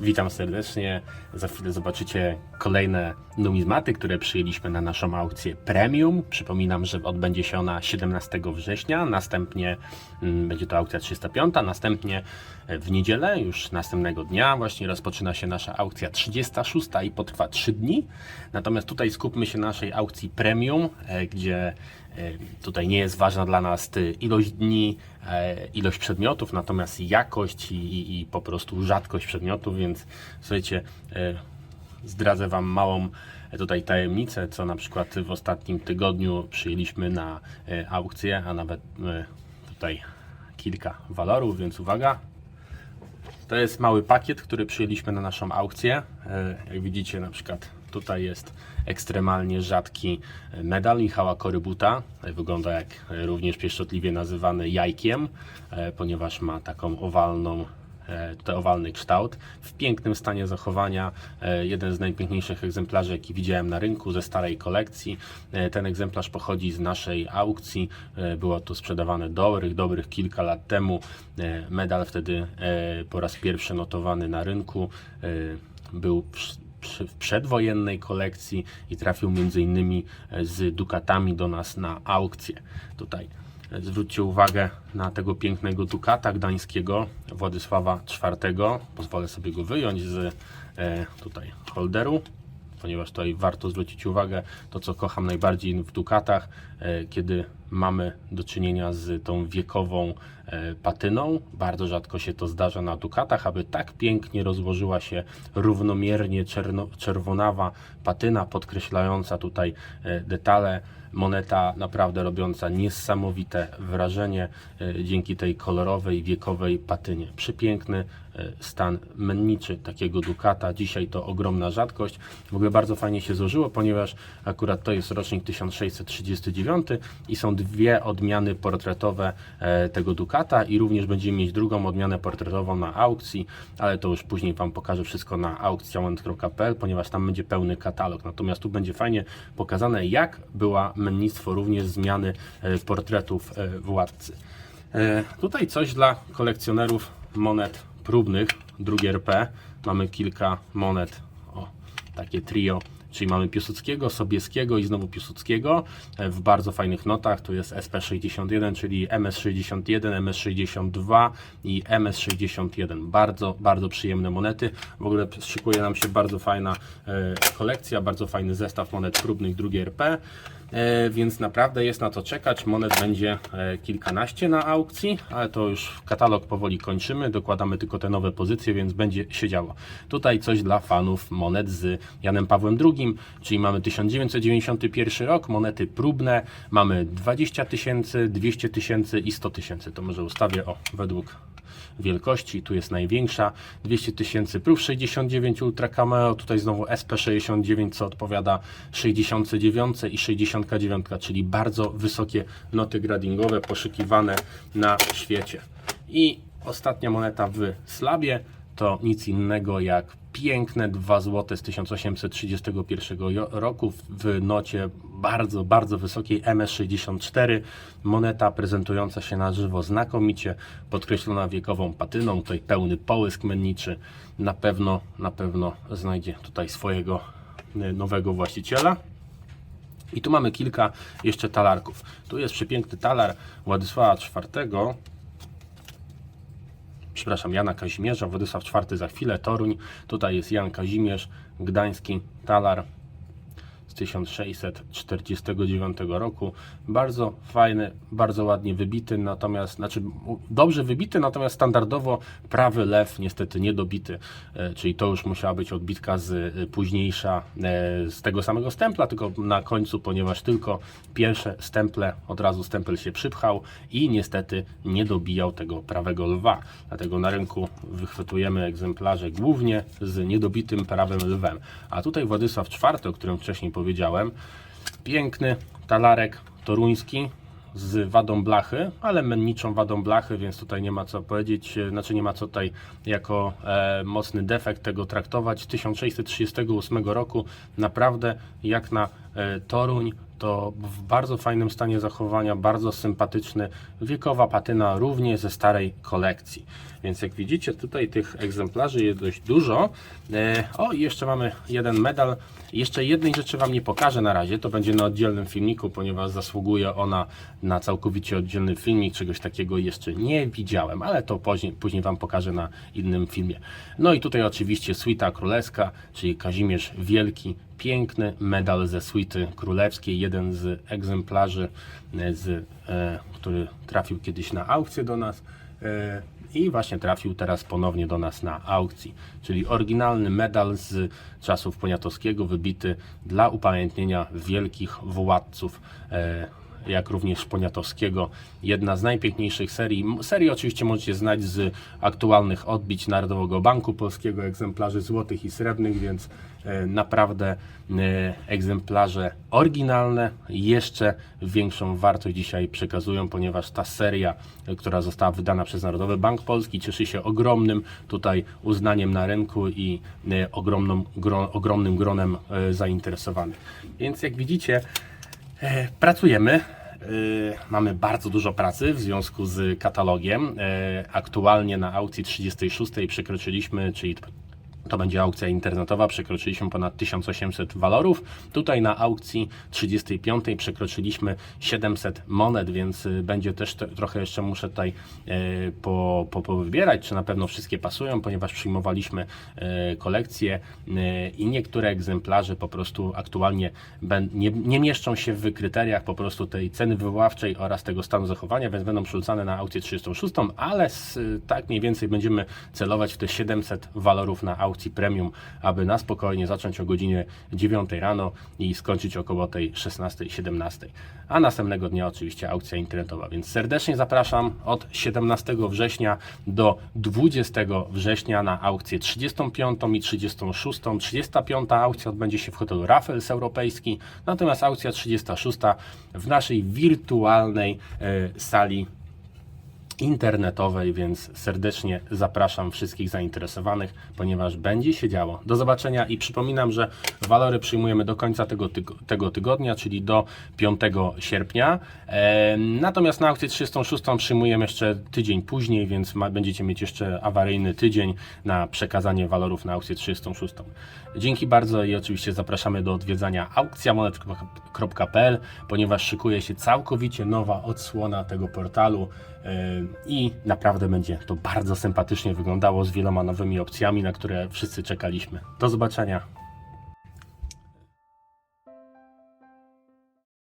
Witam serdecznie. Za chwilę zobaczycie kolejne numizmaty, które przyjęliśmy na naszą aukcję premium. Przypominam, że odbędzie się ona 17 września, następnie mm, będzie to aukcja 305, następnie e, w niedzielę, już następnego dnia właśnie rozpoczyna się nasza aukcja 36 i potrwa 3 dni. Natomiast tutaj skupmy się na naszej aukcji premium, e, gdzie tutaj nie jest ważna dla nas ty- ilość dni, e, ilość przedmiotów, natomiast jakość i, i, i po prostu rzadkość przedmiotów, więc słuchajcie, e, zdradzę Wam małą e, tutaj tajemnicę, co na przykład w ostatnim tygodniu przyjęliśmy na aukcję, a nawet tutaj kilka walorów, więc uwaga, to jest mały pakiet, który przyjęliśmy na naszą aukcję. Jak widzicie, na przykład tutaj jest ekstremalnie rzadki medal Michała Korybuta. Wygląda jak również pieszczotliwie nazywany jajkiem, e, ponieważ ma taką owalną e, owalny kształt, w pięknym stanie zachowania, e, jeden z najpiękniejszych egzemplarzy, jaki widziałem na rynku ze starej kolekcji. Ten egzemplarz pochodzi z naszej aukcji, było to sprzedawane dobrych, dobrych kilka lat temu. Medal wtedy po raz pierwszy notowany na rynku był w przedwojennej kolekcji i trafił między innymi e, z dukatami do nas na aukcję. Tutaj e, zwróćcie uwagę na tego pięknego dukata gdańskiego Władysława IV. Pozwolę sobie go wyjąć z e, tutaj holderu ponieważ tutaj warto zwrócić uwagę to, co kocham najbardziej w Dukatach, e, kiedy mamy do czynienia z tą wiekową e, patyną. Bardzo rzadko się to zdarza na Dukatach, aby tak pięknie rozłożyła się równomiernie czerno, czerwonawa patyna, podkreślająca tutaj e, detale. Moneta naprawdę robiąca niesamowite wrażenie dzięki tej kolorowej, wiekowej patynie. Przepiękny stan menniczy takiego Dukata. Dzisiaj to ogromna rzadkość. W ogóle bardzo fajnie się złożyło, ponieważ akurat to jest rocznik 1639 i są dwie odmiany portretowe e, tego Dukata i również będziemy mieć drugą odmianę portretową na aukcji, ale to już później Wam pokażę wszystko na aukcjament.pl, ponieważ tam będzie pełny katalog. Natomiast tu będzie fajnie pokazane, jak była mennictwo również zmiany e, portretów e, władcy. Tutaj coś dla kolekcjonerów monet próbnych, drugie RP. Mamy kilka monet, o, takie trio, czyli mamy Piłsudskiego, Sobieskiego i znowu Piłsudskiego e, w bardzo fajnych notach. Tu jest SP61, czyli MS61, MS62 i MS61. Bardzo, bardzo przyjemne monety. W ogóle szykuje nam się bardzo fajna e, kolekcja, bardzo fajny zestaw monet próbnych drugie RP. E, więc naprawdę jest na to czekać. Monet będzie e, kilkanaście na aukcji, ale to już katalog powoli kończymy. Dokładamy tylko te nowe pozycje, więc będzie się działo. Tutaj coś dla fanów monet z Janem Pawłem II, czyli mamy 1991 rok, monety próbne. Mamy 20 tysięcy, 200 tysięcy i 100 tysięcy. To może ustawię o według wielkości, tu jest największa, 200 tysięcy prób 69 Ultra Cameo, tutaj znowu SP69, co odpowiada 69 i 69, czyli bardzo wysokie noty gradingowe poszukiwane na świecie. I ostatnia moneta w slabie to nic innego jak piękne 2 zł z 1831 jo- roku w- nocie bardzo, bardzo wysokiej MS64. Moneta prezentująca się na żywo znakomicie, podkreślona wiekową patyną, tutaj pełny połysk menniczy. Na pewno, na pewno znajdzie tutaj swojego y, nowego właściciela. I tu mamy kilka jeszcze talarków. Tu jest przepiękny talar Władysława IV, przepraszam, Jana Kazimierza, Władysław IV za chwilę, Toruń. Tutaj jest Jan Kazimierz, gdański talar 1649 roku. Bardzo fajny, bardzo ładnie wybity, natomiast, znaczy dobrze wybity, natomiast standardowo prawy lew niestety niedobity, e, czyli to już musiała być odbitka z e, późniejsza, e, z tego samego stempla, tylko na końcu, ponieważ tylko pierwsze stemple, od razu stempel się przypchał i niestety nie dobijał tego prawego lwa. Dlatego na rynku wychwytujemy egzemplarze głównie z niedobitym prawym lwem. A tutaj Władysław IV, o którym wcześniej powiedziałem, piękny talarek toruński z wadą blachy, ale menniczą wadą blachy, więc tutaj nie ma co powiedzieć, e, znaczy nie ma co tutaj jako e, mocny defekt tego traktować. 1638 roku naprawdę jak na e, Toruń to w bardzo fajnym stanie zachowania, bardzo sympatyczny, wiekowa patyna również ze starej kolekcji. Więc jak widzicie, tutaj tych egzemplarzy jest dość dużo. E, O, i jeszcze mamy jeden medal. Jeszcze jednej rzeczy Wam nie pokażę na razie, to będzie na oddzielnym filmiku, ponieważ zasługuje ona na całkowicie oddzielny filmik. Czegoś takiego jeszcze nie widziałem, ale to później, później Wam pokażę na innym filmie. No i tutaj oczywiście suita królewska, czyli Kazimierz Wielki, piękny medal ze suity królewskiej, jeden z egzemplarzy, e, z, e, który trafił kiedyś na aukcję do nas. E, i właśnie trafił teraz ponownie do nas na aukcji, czyli oryginalny medal z czasów Poniatowskiego, wybity dla upamiętnienia wielkich władców, jak również Poniatowskiego. Jedna z najpiękniejszych serii. Serię oczywiście możecie znać z aktualnych odbić Narodowego Banku Polskiego, egzemplarzy złotych i srebrnych, więc e, naprawdę e, egzemplarze oryginalne jeszcze większą wartość dzisiaj przekazują, ponieważ ta seria, e, która została wydana przez Narodowy Bank Polski, cieszy się ogromnym tutaj uznaniem na rynku i ogromną, gro, ogromnym gronem zainteresowanych. Więc jak widzicie, pracujemy. E, Mamy bardzo dużo pracy w związku z katalogiem. E, Aktualnie na aukcji 36 przekroczyliśmy, czyli to będzie aukcja internetowa, przekroczyliśmy ponad 1800 walorów. Tutaj na aukcji 35 przekroczyliśmy 700 monet, więc y, będzie też te, trochę jeszcze muszę tutaj e, po, po, czy na pewno wszystkie pasują, ponieważ przyjmowaliśmy e, kolekcje e, i niektóre egzemplarze po prostu aktualnie ben, nie, nie mieszczą się w kryteriach po prostu tej ceny wywoławczej oraz tego stanu zachowania, więc będą przerzucane na aukcję 36, ale z, tak mniej więcej będziemy celować w te 700 walorów na aukcji premium, aby na spokojnie zacząć o godzinie 9 rano i skończyć około tej 16-17. A następnego dnia oczywiście aukcja internetowa, więc serdecznie zapraszam od 17 września do 20 września na aukcję 35 i 36. 35 aukcja odbędzie się w hotelu Raffles Europejski, natomiast aukcja 36 w naszej wirtualnej e, sali internetowej, więc serdecznie zapraszam wszystkich zainteresowanych, ponieważ będzie się działo. Do zobaczenia i przypominam, że walory przyjmujemy do końca tego, tygo- tego tygodnia, czyli do 5 sierpnia. E, natomiast na aukcję 36 przyjmujemy jeszcze tydzień później, więc będziecie mieć jeszcze awaryjny tydzień na przekazanie walorów na aukcję 36. Dzięki bardzo i oczywiście zapraszamy do odwiedzania aukcjamonet.pl, ponieważ szykuje się całkowicie nowa odsłona tego portalu yy, i naprawdę będzie to bardzo sympatycznie wyglądało z wieloma nowymi opcjami, na które wszyscy czekaliśmy. Do zobaczenia.